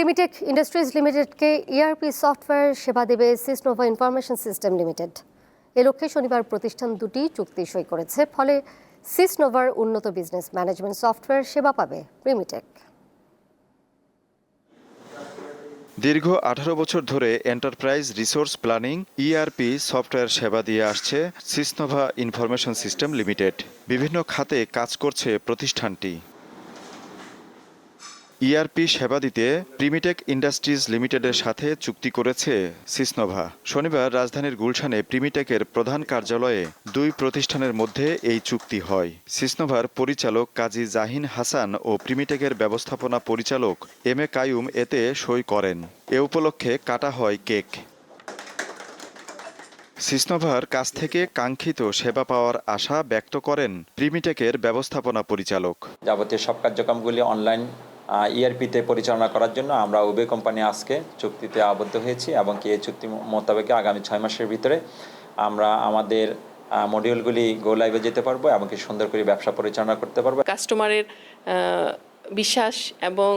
প্রিমিটেক industries লিমিটেডকে ERP software সেবা দেবে সিসনোভা information system limited এ লক্ষ্যে শনিবার প্রতিষ্ঠান দুটি চুক্তি সই করেছে, ফলে সিসনোভার উন্নত বিজনেস ম্যানেজমেন্ট সফটওয়্যার সেবা পাবে প্রিমিটেক দীর্ঘ আঠারো বছর ধরে enterprise resource planning ERP software সেবা দিয়ে আসছে সিসনোভা ইনফরমেশন সিস্টেম লিমিটেড বিভিন্ন খাতে কাজ করছে প্রতিষ্ঠানটি। ইআরপি সেবা দিতে প্রিমিটেক ইন্ডাস্ট্রিজ লিমিটেডের সাথে চুক্তি করেছে সিসনোভা। শনিবার রাজধানীর গুলশানে প্রিমিটেকের প্রধান কার্যালয়ে দুই প্রতিষ্ঠানের মধ্যে এই চুক্তি হয়। সিসনোভার পরিচালক কাজী জাহিন হাসান ও প্রিমিটেকের ব্যবস্থাপনা পরিচালক এম এ কায়ুম এতে সই করেন। এ উপলক্ষে কাটা হয় কেক। সিসনোভার কাছ থেকে কাঙ্ক্ষিত সেবা পাওয়ার আশা ব্যক্ত করেন প্রিমিটেকের ব্যবস্থাপনা পরিচালক। যাবতীয় সব কার্যক্রমগুলি অনলাইন ইআরপিতে পরিচালনা করার জন্য আমরা উবে কোম্পানি আজকে চুক্তিতে আবদ্ধ হয়েছি এবং কি এই চুক্তি মোতাবেকে আগামী ছয় মাসের ভিতরে আমরা আমাদের মডিউলগুলি গো লাইভে যেতে পারব এবং কি সুন্দর করে ব্যবসা পরিচালনা করতে পারব। কাস্টমারের বিশ্বাস এবং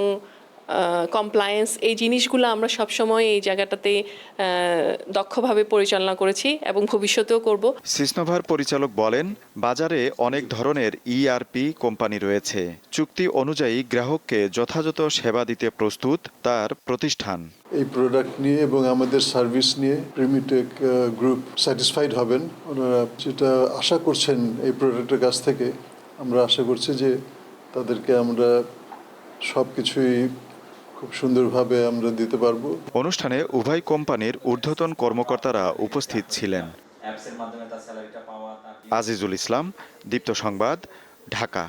কমপ্লায়েন্স এই জিনিসগুলো আমরা সবসময় এই জায়গাটাতে দক্ষভাবে পরিচালনা করেছি এবং ভবিষ্যতেও করব। সিসনোভার পরিচালক বলেন বাজারে অনেক ধরনের ইআরপি কোম্পানি রয়েছে। চুক্তি অনুযায়ী গ্রাহককে যথাযথ সেবা দিতে প্রস্তুত তার প্রতিষ্ঠান। এই প্রোডাক্ট নিয়ে এবং আমাদের সার্ভিস নিয়ে প্রিমিটেক গ্রুপ স্যাটিসফাইড হবেন। ওনারা যেটা আশা করছেন এই প্রোডাক্টের কাছ থেকে আমরা আশা করছি যে তাদেরকে আমরা সব কিছুই খুব সুন্দরভাবে আমরা দিতে পারব। অনুষ্ঠানে উভয় কোম্পানির ঊর্ধ্বতন কর্মকর্তারা উপস্থিত ছিলেন। অ্যাপসের মাধ্যমে তার স্যালারিটা পাওয়া তার আজিজুল ইসলাম দীপ্ত সংবাদ ঢাকা।